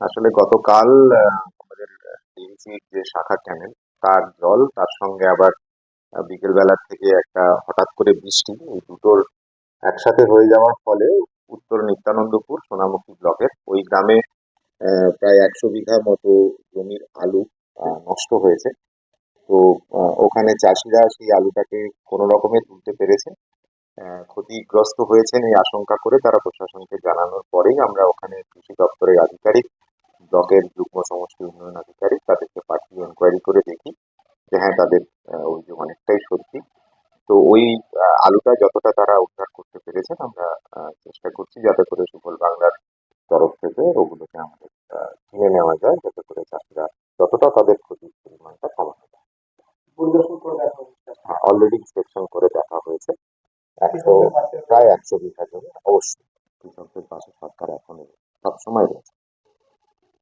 আসলে গতকাল আমাদের ডিভিসির যে শাখা ক্যানেল তার জল তার সঙ্গে আবার বিকেলবেলার থেকে একটা হঠাৎ করে বৃষ্টি, এই দুটোর একসাথে হয়ে যাওয়ার ফলে উত্তর নিত্যানন্দপুর, সোনামুখী ব্লকের ওই গ্রামে প্রায় একশো বিঘা মতো জমির আলু নষ্ট হয়েছে। তো ওখানে চাষিরা সেই আলুটাকে কোনো রকমে তুলতে পেরেছে। ক্ষতিগ্রস্ত হয়েছেন এই আশঙ্কা করে তারা প্রশাসনকে জানানোর পরেই আমরা ওখানে কৃষি দপ্তরের আধিকারিক ব্লকের যুগ্ম সমষ্টি উন্নয়ন আধিকারিক তাদেরকে পাঠিয়ে এনকোয়ারি করে দেখি যে হ্যাঁ তাদের অভিযোগ অনেকটাই সত্যি। তো ওই আলুটা যতটা তারা উদ্ধার করতে পেরেছেন আমরা চেষ্টা করছি যাতে করে সুফল বাংলার তরফ থেকে ওগুলোকে আমাদের কিনে নেওয়া যায় যাতে করে চাষিরা যতটা তাদের ক্ষতির পরিমাণটা কমানো যায়। অলরেডি ইন্সপেকশন করে দেখা হয়েছে। একশো প্রায় একশো বিঘা জমি অবশ্যই কৃষকদের পাশে সরকার এখন সবসময় রয়েছে।